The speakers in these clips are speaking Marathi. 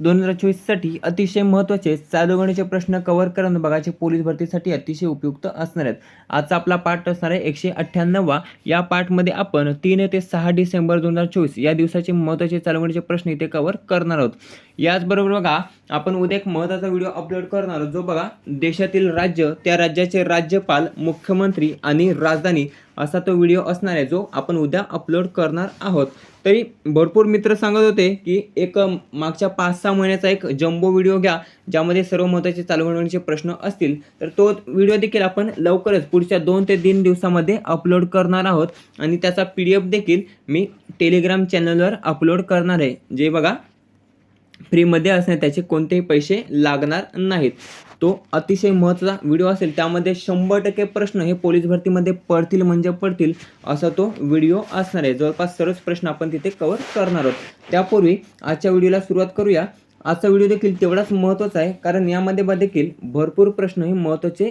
दोन हजार चोवीससाठी अतिशय महत्त्वाचे चालू प्रश्न कव्हर करून बघायचे. पोलीस भरतीसाठी अतिशय उपयुक्त असणार आहेत. आजचा आपला पाठ असणार आहे एकशे अठ्ठ्याण्णव या पाठमध्ये आपण तीन ते सहा डिसेंबर दोन हजार चोवीस या दिवसाचे महत्त्वाचे चालू प्रश्न इथे कव्हर करणार आहोत. याचबरोबर बघा आपण उद्या एक महत्त्वाचा व्हिडिओ अपलोड करणार आहोत. जो बघा देशातील राज्य त्या राज्याचे राज्यपाल मुख्यमंत्री आणि राजधानी असा तो व्हिडिओ असणार आहे जो आपण उद्या अपलोड करणार आहोत. तरी भरपूर मित्र सांगत होते की एक मागच्या पाच सहा महिन्याचा एक जम्बो व्हिडिओ घ्या ज्यामध्ये सर्व महत्त्वाचे चालू घडवण्याचे प्रश्न असतील. तर तो व्हिडिओ देखील आपण लवकरच पुढच्या दोन ते तीन दिवसामध्ये अपलोड करणार आहोत. आणि त्याचा पी डी एफ देखील मी टेलिग्राम चॅनलवर अपलोड करणार आहे. जे बघा फ्रीमध्ये असणे त्याचे कोणतेही पैसे लागणार नाहीत. तो अतिशय महत्त्वाचा व्हिडिओ असेल त्यामध्ये शंभर टक्के प्रश्न हे पोलीस भरतीमध्ये पडतील म्हणजे पडतील असा तो व्हिडिओ असणार आहे. जवळपास सर्वच प्रश्न आपण तिथे कवर करणार आहोत. त्यापूर्वी आजच्या व्हिडिओला सुरुवात करूया. आजचा व्हिडिओ देखील तेवढाच महत्त्वाचा आहे कारण यामध्ये देखील भरपूर प्रश्न हे महत्त्वाचे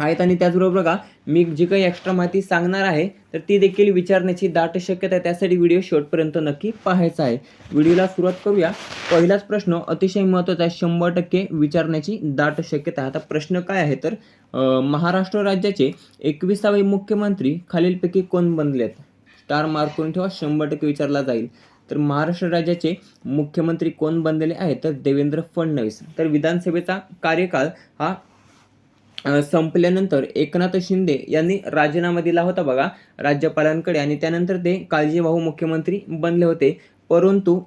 आहेत आणि त्याचबरोबर बघा मी जी काही एक्स्ट्रा माहिती सांगणार आहे तर ती देखील विचारण्याची दाट शक्यता आहे. त्यासाठी व्हिडिओ शेवटपर्यंत नक्की पाहायचा आहे. व्हिडिओला सुरुवात करूया. पहिलाच प्रश्न अतिशय महत्त्वाचा आहे. शंभर टक्के विचारण्याची दाट शक्यता आहे. आता प्रश्न काय आहे तर महाराष्ट्र राज्याचे एकविसावे मुख्यमंत्री खालीलपैकी कोण बनलेत? स्टार मार्क करून ठेवा. शंभर टक्के विचारला जाईल. तर महाराष्ट्र राज्याचे मुख्यमंत्री कोण बनलेले आहेत? तर देवेंद्र फडणवीस. तर विधानसभेचा कार्यकाळ हा संपल्यानंतर एकनाथ शिंदे यांनी राजीनामा दिला होता बघा राज्यपालांकडे. आणि त्यानंतर ते काळजीवाहू मुख्यमंत्री बनले होते. परंतु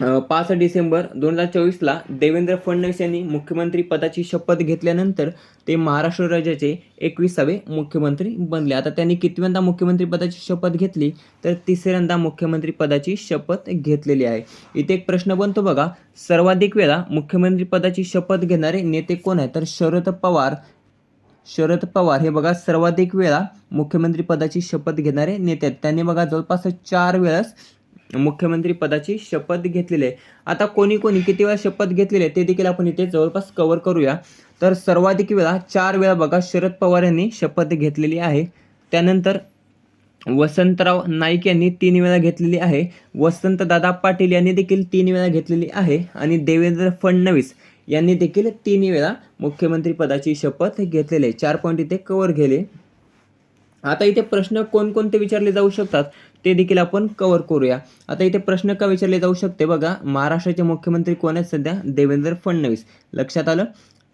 पाच डिसेंबर दोन हजार चोवीसला देवेंद्र फडणवीस यांनी मुख्यमंत्री पदाची शपथ घेतल्यानंतर ते महाराष्ट्र राज्याचे एकविसावे मुख्यमंत्री बनले. आता त्यांनी कितव्यांदा मुख्यमंत्री पदाची शपथ घेतली? तर तिसऱ्यांदा मुख्यमंत्री पदाची शपथ घेतलेली आहे. इथे एक प्रश्न बनतो बघा. सर्वाधिक वेळा मुख्यमंत्री पदाची शपथ घेणारे नेते कोण आहेत? तर शरद पवार. शरद पवार हे बघा सर्वाधिक वेळा मुख्यमंत्री पदाची शपथ घेणारे नेते आहेत. त्यांनी बघा जवळपास चार वेळास मुख्यमंत्री पदाची शपथ घेतलेली आहे. आता कोणी कोणी किती वेळा शपथ घेतलेली आहे ते देखील आपण इथे जवळपास कव्हर करूया. तर सर्वाधिक वेळा चार वेळा बघा शरद पवार यांनी शपथ घेतलेली आहे. त्यानंतर वसंतराव नाईक यांनी तीन वेळा घेतलेली आहे. वसंतदादा पाटील यांनी देखील तीन वेळा घेतलेली आहे. आणि देवेंद्र फडणवीस यांनी देखील तीन वेळा मुख्यमंत्रीपदाची शपथ घेतलेली आहे. चार पॉईंट इथे कव्हर केले. आता इथे प्रश्न कोणकोणते विचारले जाऊ शकतात? ते देखील आपण कवर करूया. आता इथे प्रश्न का विचारले जाऊ शकते? बघा महाराष्ट्राचे मुख्यमंत्री कोण आहेत सध्या? देवेंद्र फडणवीस. लक्षात आलं?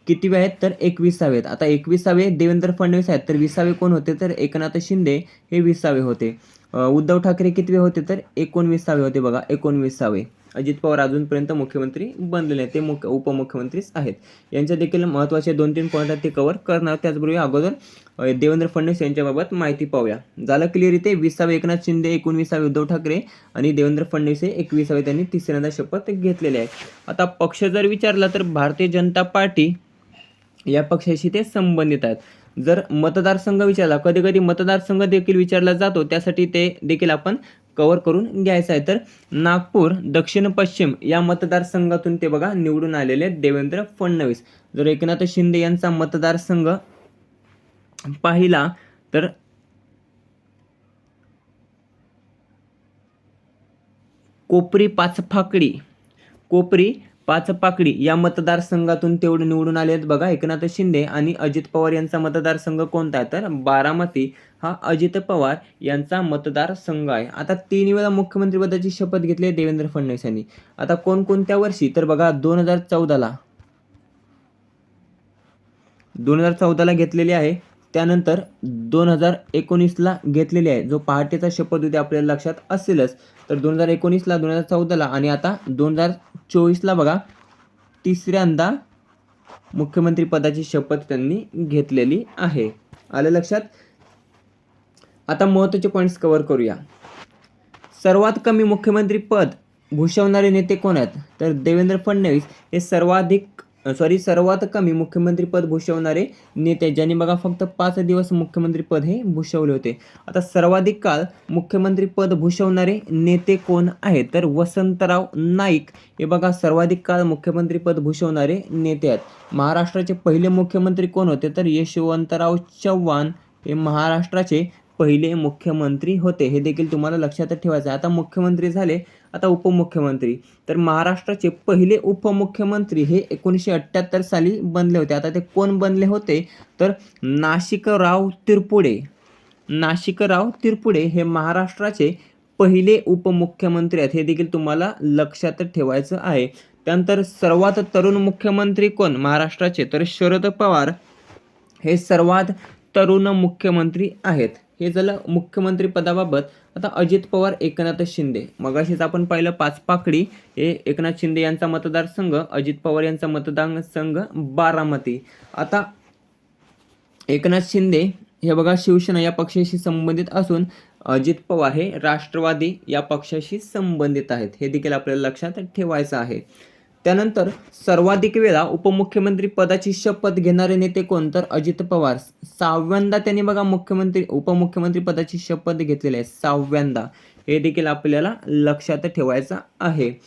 किती आहेत? तर एकविसावे आहेत. आता एकविसावे देवेंद्र फडणवीस आहेत. तर विसावे कोण होते? तर एकनाथ शिंदे हे विसावे होते. उद्धव ठाकरे कितवे होते? तर एकोणविसावे होते बघा एकोणविसावे. अजित पवार अजूनपर्यंत मुख्यमंत्री बनलेले आहेत. ते मुख्य उपमुख्यमंत्रीच आहेत. यांच्या देखील महत्त्वाचे दोन तीन पॉईंट आहेत ते कव्हर करणार. त्याचबरोबर अगोदर देवेंद्र फडणवीस यांच्याबाबत माहिती पाहूया. झालं क्लिअर इथे विसावे एकनाथ शिंदे एकोणविसावे उद्धव ठाकरे आणि देवेंद्र फडणवीस हे एकविसावे त्यांनी तिसऱ्यांदा शपथ घेतलेले आहे. आता पक्ष जर विचारला तर भारतीय जनता पार्टी या पक्षाशी ते संबंधित आहेत. जर मतदारसंघ विचारला कधी कधी मतदारसंघ देखील विचारला जातो. त्यासाठी ते देखील आपण कव्हर करून घ्यायचं आहे. तर नागपूर दक्षिण पश्चिम या मतदारसंघातून ते बघा निवडून आलेले देवेंद्र फडणवीस. जर एकनाथ शिंदे यांचा मतदारसंघ पाहिला तर कोपरी पाचफाकडी कोपरी पाच पाकडी या मतदारसंघातून तेवढे निवडून आले आहेत बघा. एकनाथ शिंदे आणि अजित पवार यांचा मतदारसंघ कोणता आहे? तर बारामती हा अजित पवार यांचा मतदारसंघ आहे. आता तीन वेळा मुख्यमंत्रीपदाची शपथ घेतली आहे देवेंद्र फडणवीस यांनी. आता कोणकोणत्या वर्षी? तर बघा दोन हजार चौदाला. दोन हजार चौदाला घेतलेली आहे. त्यानंतर दोन हजार एकोणीसला घेतलेली आहे. जो पहाटेचा शपथ होती आपल्याला लक्षात असेलच तर दोन हजार एकोणीसला दोन हजार चौदाला आणि आता दोन हजार चोवीसला बघा तिसऱ्यांदा मुख्यमंत्री पदाची शपथ त्यांनी घेतलेली आहे. आलं लक्षात? आता महत्त्वाचे पॉईंट्स कव्हर करूया. सर्वात कमी मुख्यमंत्री पद भूषवणारे नेते कोण आहेत? तर देवेंद्र फडणवीस हे सर्वाधिक सॉरी सर्वात कमी मुख्यमंत्रीपद भूषवणारे नेते ज्यांनी बघा फक्त पाच दिवस मुख्यमंत्रीपद हे भूषवले होते. आता सर्वाधिक काळ मुख्यमंत्रीपद भूषवणारे नेते कोण आहेत? तर वसंतराव नाईक हे बघा सर्वाधिक काळ मुख्यमंत्रीपद भूषवणारे नेते आहेत. महाराष्ट्राचे पहिले मुख्यमंत्री कोण होते? तर यशवंतराव चव्हाण हे महाराष्ट्राचे पहिले मुख्यमंत्री होते. हे देखील तुम्हाला लक्षात ठेवायचं आहे. आता मुख्यमंत्री झाले आता उपमुख्यमंत्री. तर महाराष्ट्राचे पहिले उपमुख्यमंत्री हे एकोणीसशे अठ्ठ्याहत्तर साली बनले होते. आता ते कोण बनले होते? तर नाशिकराव तिरपुडे. नाशिकराव तिरपुडे हे महाराष्ट्राचे पहिले उपमुख्यमंत्री आहेत. हे देखील तुम्हाला लक्षात ठेवायचं आहे. त्यानंतर सर्वात तरुण मुख्यमंत्री कोण? महाराष्ट्राचे. तर शरद पवार हे सर्वात तरुण मुख्यमंत्री आहेत. हे झालं मुख्यमंत्री पदाबाबत. आता अजित पवार एकनाथ शिंदे. मगाशीच आपण पाहिलं पाच पाकडी हे एकनाथ शिंदे यांचा मतदारसंघ अजित पवार यांचा मतदारसंघ बारामती. आता एकनाथ शिंदे हे बघा शिवसेना या पक्षाशी संबंधित असून अजित पवार हे राष्ट्रवादी या पक्षाशी संबंधित आहेत. हे देखील आपल्याला लक्षात ठेवायचं आहे. त्यानंतर सर्वाधिक वेळा उपमुख्यमंत्री पदाची शपथ घेणारे नेते कोण? तर अजित पवार. सहाव्यांदा त्यांनी बघा मुख्यमंत्री उपमुख्यमंत्री पदाची शपथ घेतलेली आहे. सहाव्यांदा. हे देखील आपल्याला लक्षात ठेवायचं आहे.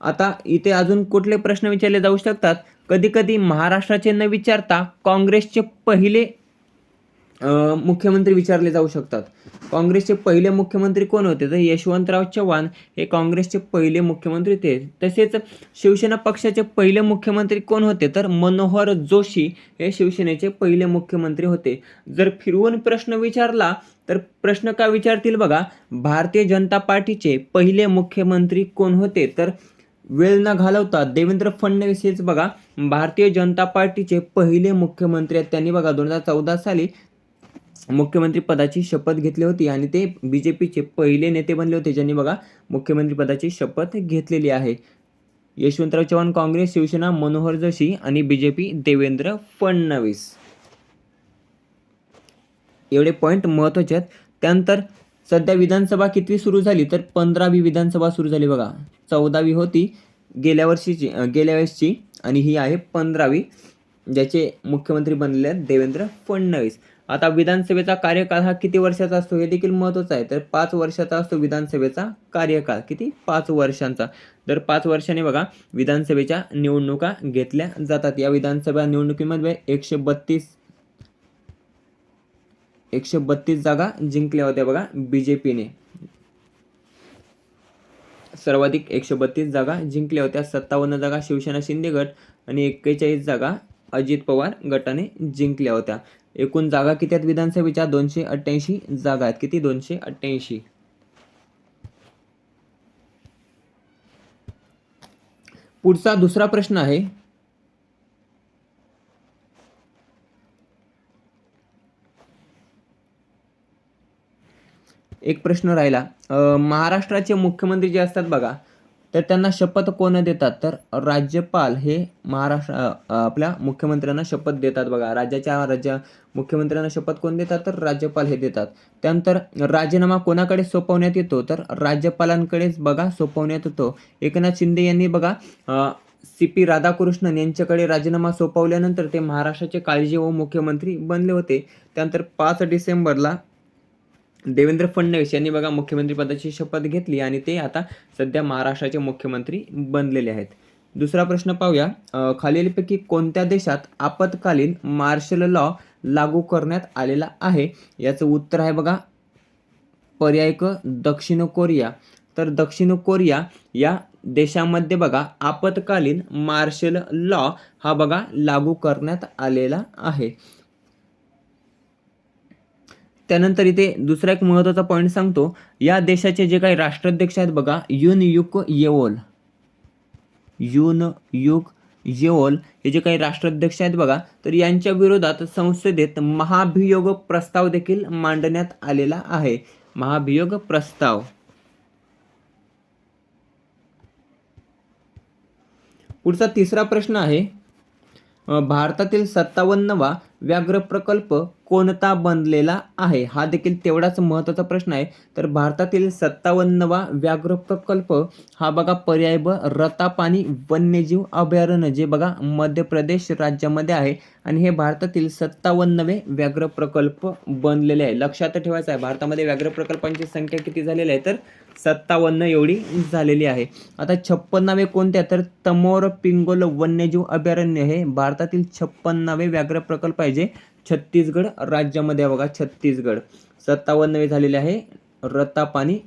आता इथे अजून कुठले प्रश्न विचारले जाऊ शकतात? कधी कधी महाराष्ट्राचे न विचारता काँग्रेसचे पहिले मुख्यमंत्री विचारले जाऊ शकतात. काँग्रेसचे पहिले मुख्यमंत्री कोण होते? तर यशवंतराव चव्हाण हे काँग्रेसचे पहिले मुख्यमंत्री होते. तसेच शिवसेना पक्षाचे पहिले मुख्यमंत्री कोण होते? तर मनोहर जोशी हे शिवसेनेचे पहिले मुख्यमंत्री होते. जर फिरवून प्रश्न विचारला तर प्रश्न का विचारतील बघा? भारतीय जनता पार्टीचे पहिले मुख्यमंत्री कोण होते? तर वेळ न घालवता देवेंद्र फडणवीस हेच बघा. भारतीय जनता पार्टीचे पहिले मुख्यमंत्री आहेत त्यांनी बघा दोन हजार चौदा साली. मुख्यमंत्रीपदाची शपथ घेतली होती आणि ते बी जे पीचे पहिले नेते बनले होते ज्यांनी बघा मुख्यमंत्रीपदाची शपथ घेतलेली आहे. यशवंतराव चव्हाण काँग्रेस शिवसेना मनोहर जोशी आणि B J P Devendra Fadnavis. एवढे पॉईंट महत्त्वाचे आहेत. त्यानंतर सध्या विधानसभा कितवी सुरू झाली तर पंधरावी विधानसभा सुरू झाली बघा. चौदावी होती गेल्या वर्षीची गेल्या वेळेसची आणि ही आहे पंधरावी ज्याचे मुख्यमंत्री बनले आहेत देवेंद्र फडणवीस. आता विधानसभेचा कार्यकाळ हा किती वर्षाचा असतो हे देखील महत्त्वाचं आहे. तर पाच वर्षाचा असतो विधानसभेचा कार्यकाळ. किती? पाच वर्षांचा. तर पाच वर्षांनी बघा विधानसभेच्या निवडणुका घेतल्या जातात. या विधानसभा निवडणुकीमध्ये एकशे बत्तीस एकशे बत्तीस जागा जिंकल्या होत्या बघा बी जे पीने सर्वाधिक एकशे बत्तीस जागा जिंकल्या होत्या. सत्तावन्न जागा शिवसेना शिंदे गट आणि एक्केचाळीस जागा अजित पवार गटाने जिंकल्या होत्या. एकूण जागा किती आहेत विधानसभेच्या? दोनशे अठ्ठ्याऐंशी जागा आहेत. किती? दोनशे अठ्ठ्याऐंशी. पुढचा दुसरा प्रश्न आहे. एक प्रश्न राहिला. महाराष्ट्राचे मुख्यमंत्री जे असतात बघा तर त्यांना शपथ कोण देतात? तर राज्यपाल हे महाराष्ट्र आपल्या मुख्यमंत्र्यांना शपथ देतात बघा. राज्याच्या राज्य मुख्यमंत्र्यांना शपथ कोण देतात? तर राज्यपाल हे देतात. त्यानंतर राजीनामा कोणाकडे सोपवण्यात येतो? तर राज्यपालांकडेच बघा सोपवण्यात येतो एकनाथ शिंदे यांनी बघा सी पी राधाकृष्णन यांच्याकडे राजीनामा सोपवल्यानंतर ते महाराष्ट्राचे काळजी व मुख्यमंत्री बनले होते. त्यानंतर पाच डिसेंबरला देवेंद्र फडणवीस यांनी बघा मुख्यमंत्रीपदाची शपथ घेतली आणि ते आता सध्या महाराष्ट्राचे मुख्यमंत्री बनलेले आहेत. दुसरा प्रश्न पाहूया. खालीलपैकी कोणत्या देशात आपत्कालीन मार्शल लॉ लागू करण्यात आलेला आहे? याचं उत्तर आहे बघा. पर्याय क दक्षिण कोरिया. तर दक्षिण कोरिया या देशामध्ये बघा आपत्कालीन मार्शल लॉ हा बघा लागू करण्यात आलेला आहे. त्यानंतर इथे दुसरा एक महत्त्वाचा पॉईंट सांगतो. या देशाचे जे काही राष्ट्राध्यक्ष आहेत बघा युन युक येओल. युन युक येओल हे जे काही राष्ट्राध्यक्ष आहेत बघा तर यांच्या विरोधात संसदेत महाभियोग प्रस्ताव देखील मांडण्यात आलेला आहे. महाभियोग प्रस्ताव. पुढचा तिसरा प्रश्न आहे भारतातील सत्तावन्नवा व्याघ्र प्रकल्प कोणता बनलेला आहे? हा देखील तेवढाच महत्त्वाचा प्रश्न आहे. तर भारतातील सत्तावन्नवा व्याघ्र प्रकल्प हा बघा पर्याय ब रतापानी वन्यजीव अभयारण्य जे बघा मध्य प्रदेश राज्यामध्ये आहे. आणि हे भारतातील सत्तावन्नवे व्याघ्र प्रकल्प बनलेले आहे. लक्षात ठेवायचं आहे भारतामध्ये व्याघ्र प्रकल्पांची संख्या किती झालेली आहे? तर सत्तावन्न एवढी झालेली आहे. आता छप्पन्नावे कोणत्या तर तमोर पिंगोल वन्यजीव अभयारण्य हे भारतातील छप्पन्नावे व्याघ्र प्रकल्प पाहिजे. छत्तीसगड राज्यामध्ये बघा छत्तीसगड. सत्तावन्नवे झालेले आहे रतापानी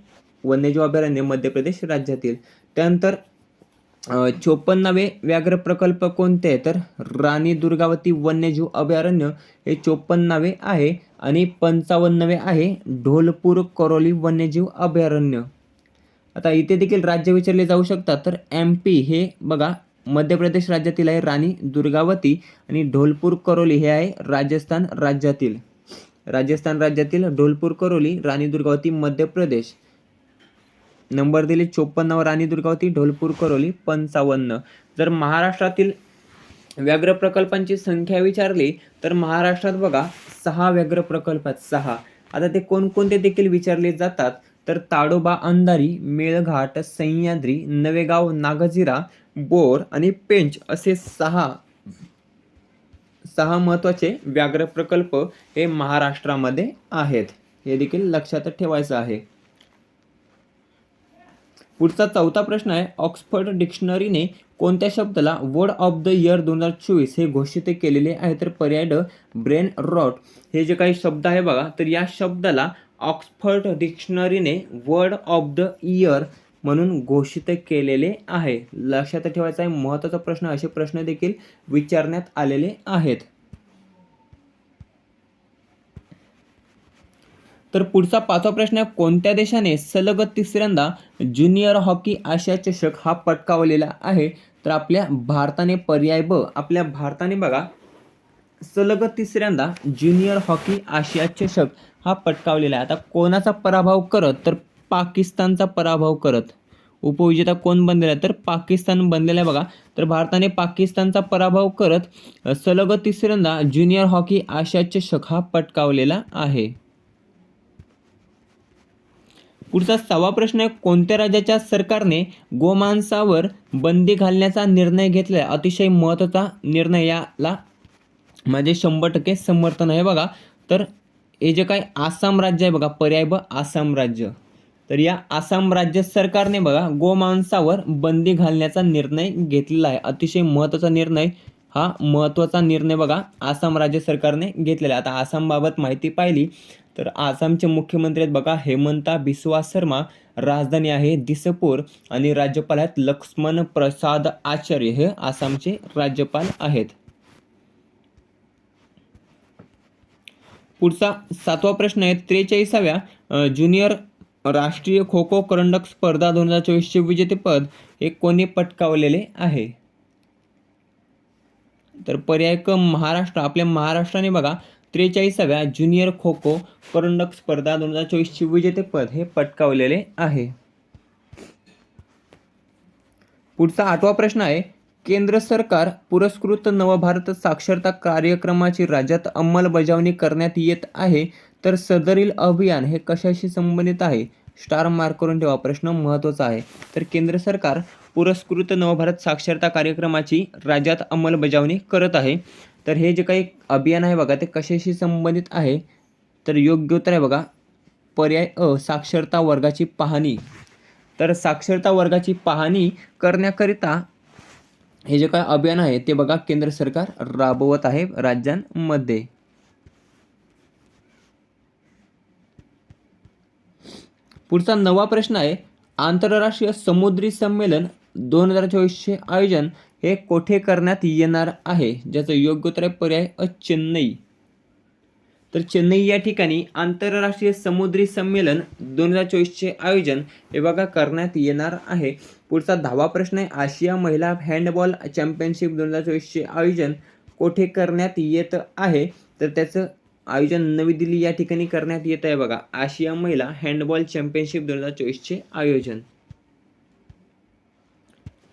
वन्यजीव अभयारण्य मध्य प्रदेश राज्यातील. त्यानंतर चोपन्नावे व्याघ्र प्रकल्प कोणते आहे? तर राणी दुर्गावती वन्यजीव अभयारण्य हे चोपन्नावे आहे आणि पंचावन्नवे आहे ढोलपूर करोली वन्यजीव अभयारण्य. आता इथे देखील राज्य विचारले जाऊ शकतात. तर एम पी हे बघा मध्य प्रदेश राज्यातील आहे राणी दुर्गावती आणि ढोलपूर करोली हे आहे राजस्थान राज्यातील. राजस्थान राज्यातील ढोलपूर करोली राणी दुर्गावती मध्य प्रदेश. नंबर दिले चोपन्नावर राणी दुर्गावती ढोलपूर करोली पंचावन्न. जर महाराष्ट्रातील व्याघ्र प्रकल्पांची संख्या विचारली तर महाराष्ट्रात बघा सहा व्याघ्र प्रकल्प आहेत सहा. आता ते कोणकोणते देखील विचारले जातात? तर ताडोबा अंधारी मेळघाट सह्याद्री नवेगाव नागझिरा बोर आणि पेंच असे सहा सहा महत्त्वाचे व्याघ्र प्रकल्प हे महाराष्ट्रामध्ये आहेत. हे देखील लक्षात ठेवायचं आहे. पुढचा चौथा प्रश्न आहे ऑक्सफर्ड डिक्शनरीने कोणत्या शब्दाला वर्ड ऑफ द इयर दोन हजार चोवीस हे घोषित केलेले आहे? तर पर्याय ड ब्रेन रॉट. हे जे काही शब्द आहे बघा तर या शब्दाला ऑक्सफर्ड डिक्शनरीने वर्ड ऑफ द इयर म्हणून घोषित केलेले आहे. लक्षात ठेवायचा आहे महत्त्वाचा प्रश्न असे प्रश्न देखील विचारण्यात आलेले आहेत. तर पुढचा पाचवा प्रश्न आहे कोणत्या देशाने सलग तिसऱ्यांदा ज्युनियर हॉकी आशिया चषक हा पटकावलेला आहे? तर आपल्या भारताने पर्याय ब आपल्या भारताने बघा सलग तिसऱ्यांदा ज्युनियर हॉकी आशिया चषक हा पटकावलेला आहे. आता कोणाचा पराभव करत तर पाकिस्तानचा पराभव करत. उपविजेता कोण बनलेला आहे तर पाकिस्तान बनलेला आहे बघा. तर भारताने पाकिस्तानचा पराभव करत सलग तिसऱ्यांदा ज्युनियर हॉकी आशिया चषक हा पटकावलेला आहे. पुढचा सहावा प्रश्न आहे कोणत्या राज्याच्या सरकारने गोमांसावर बंदी घालण्याचा निर्णय घेतला अतिशय महत्त्वाचा निर्णय याला माझे शंभर टक्के समर्थन आहे बघा. तर हे जे काय आसाम राज्य आहे बघा पर्याय ब आसाम राज्य. तर या आसाम राज्य सरकारने बघा गोमांसावर बंदी घालण्याचा निर्णय घेतलेला आहे. अतिशय महत्त्वाचा निर्णय हा महत्त्वाचा निर्णय बघा आसाम राज्य सरकारने घेतलेला आता आसामबाबत माहिती पाहिली तर आसामचे मुख्यमंत्री आहेत बघा हेमंता बिस्वा शर्मा राजधानी आहे दिसपूर आणि राज्यपाल आहेत लक्ष्मण प्रसाद आचार्य हे आसामचे राज्यपाल आहेत. पुढचा सातवा प्रश्न आहे त्रेचाळीसाव्या ज्युनियर राष्ट्रीय खो खो करंडक स्पर्धा दोन हजार चोवीसचे विजेतेपद हे कोणी पटकावलेले आहे? तर पर्याय क महाराष्ट्र. आपल्या महाराष्ट्राने बघा त्रेचाळीसाव्या ज्युनियर खो खो करंडक स्पर्धा दोन हजार चोवीसचे विजेतेपद हे पटकावलेले आहे. पुढचा आठवा प्रश्न आहे केंद्र सरकार पुरस्कृत नवभारत साक्षरता कार्यक्रमाची राज्यात अंमलबजावणी करण्यात येत आहे तर सदरील अभियान हे कशाशी संबंधित आहे? स्टार मार्क करून ठेवा प्रश्न महत्त्वाचा आहे. तर केंद्र सरकार पुरस्कृत नवभारत साक्षरता कार्यक्रमाची राज्यात अंमलबजावणी करत आहे. तर हे जे काही अभियान आहे बघा ते कशाशी संबंधित आहे? तर योग्य उत्तर आहे बघा पर्याय अ साक्षरता वर्गाची पाहणी. तर साक्षरता वर्गाची पाहणी करण्याकरिता हे जे काय अभियान आहे ते बघा केंद्र सरकार राबवत आहे राज्यांमध्ये. पुढचा नवा प्रश्न आहे आंतरराष्ट्रीय समुद्री संमेलन दोन हजार चोवीसचे आयोजन हे कोठे करण्यात येणार आहे? ज्याचं योग्य उत्तर आहे पर्याय अ चेन्नई. तर चेन्नई या ठिकाणी आंतरराष्ट्रीय समुद्री संमेलन दोन हजार चोवीसचे आयोजन हे बघा करण्यात येणार आहे. पुढचा दहावा प्रश्न आहे आशिया महिला हँडबॉल चॅम्पियनशिप दोन हजार चोवीसचे आयोजन कोठे करण्यात येत आहे? तर त्याचं आयोजन नवी दिल्ली या ठिकाणी करण्यात येत आहे बघा. आशिया महिला हँडबॉल चॅम्पियनशिप दोन हजार चोवीसचे आयोजन.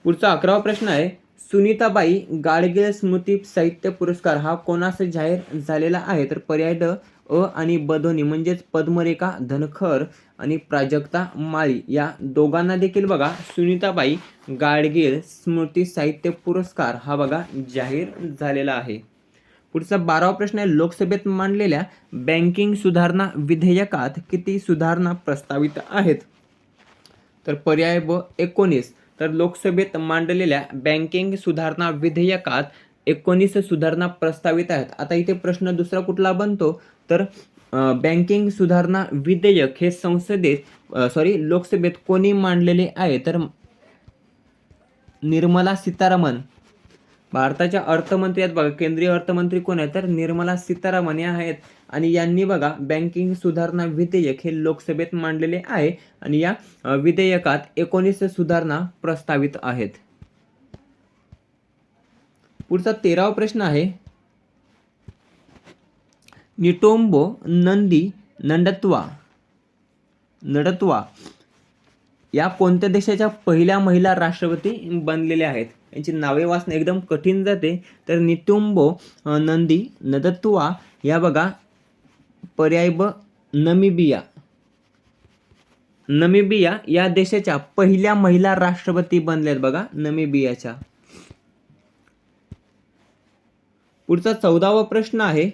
पुढचा अकरावा प्रश्न आहे सुनीताबाई गाडगीळ स्मृती साहित्य पुरस्कार हा कोणास जाहीर झालेला आहे? तर पर्याय ड अ आणि ब दोन्ही म्हणजेच पद्मरेखा धनखर आणि प्राजक्ता माळी या दोघांना देखील बघा. सुनीताबाई गाडगीळ स्मृती साहित्य पुरस्कार हा बघा जाहीर झालेला आहे. पुढचा बारावा प्रश्न आहे. लोकसभेत मांडलेल्या बँकिंग सुधारणा विधेयकात किती सुधारणा प्रस्तावित आहेत? तर पर्याय ब एकोणीस तर लोकसभेत मांडलेल्या बँकिंग सुधारणा विधेयकात एकोणीस सुधारणा प्रस्तावित आहेत. आता इथे प्रश्न दुसरा कुठला बनतो? तर बँकिंग सुधारणा विधेयक हे संसदेत सॉरी लोकसभेत कोणी मांडलेले आहे? तर निर्मला सीतारामन. भारताच्या अर्थमंत्री आहेत बघा केंद्रीय अर्थमंत्री कोण आहेत? तर निर्मला सीतारामन या आहेत. आणि यांनी बघा बँकिंग सुधारणा विधेयक हे लोकसभेत मांडलेले आहे. आणि या विधेयकात एकोणीस सुधारणा प्रस्तावित आहेत. पुढचा तेरावा प्रश्न आहे. निटोंबो नंदी नंडत्वा नडत्वा या कोणत्या देशाच्या पहिल्या महिला राष्ट्रपती बनलेल्या आहेत? यांची नावे वाचणं एकदम कठीण जाते. तर नितुंबो नंदी नदत्वा या बघा पर्याय ब नमिबिया. नमिबिया या देशाच्या पहिल्या महिला राष्ट्रपती बनल्यात बघा नमिबियाच्या. पुढचा चौदावा प्रश्न आहे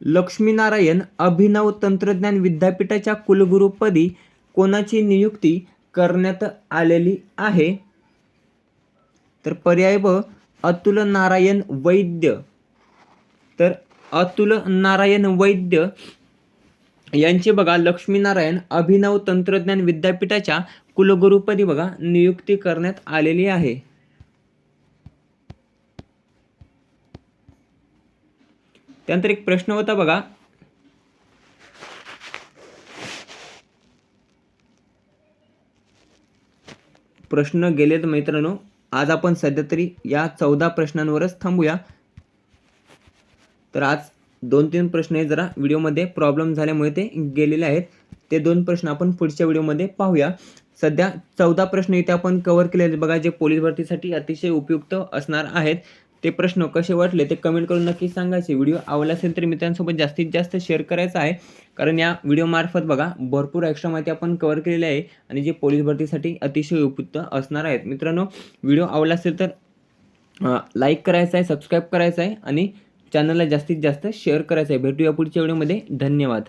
लक्ष्मीनारायण अभिनव तंत्रज्ञान विद्यापीठाच्या कुलगुरुपदी कोणाची नियुक्ती करण्यात आलेली आहे? तर पर्याय ब अतुल नारायण वैद्य. तर अतुल नारायण वैद्य यांची बघा लक्ष्मीनारायण अभिनव तंत्रज्ञान विद्यापीठाच्या कुलगुरूपदी बघा नियुक्ती करण्यात आलेली आहे. त्यानंतर एक प्रश्न होता बघा. प्रश्न गेलेत मित्रांनो आज आपण सध्या तरी या चौदा प्रश्नांवरच थांबूया. तर आज दोन तीन प्रश्न हे जरा. व्हिडिओमध्ये प्रॉब्लेम झाल्यामुळे ते गेलेले आहेत. ते दोन प्रश्न आपण पुढच्या व्हिडिओमध्ये पाहूया. सध्या चौदा प्रश्न इथे आपण कव्हर केले बघा जे पोलीस भरतीसाठी अतिशय उपयुक्त असणार आहेत. ते प्रश्न कसे वाटले ते कमेंट करून नक्की सांगायचे. व्हिडिओ आवडला असेल तर मित्रांसोबत जास्तीत जास्त शेअर करायचा आहे. कारण या व्हिडिओमार्फत बघा भरपूर एक्स्ट्रा माहिती आपण कव्हर केलेली आहे आणि जे पोलीस भरतीसाठी अतिशय उपयुक्त असणार आहेत. मित्रांनो व्हिडिओ आवडला असेल तर लाईक करायचा आहे सबस्क्राईब करायचा आहे आणि चॅनलला जास्तीत जास्त शेअर करायचं आहे. भेटूया पुढच्या व्हिडिओमध्ये धन्यवाद.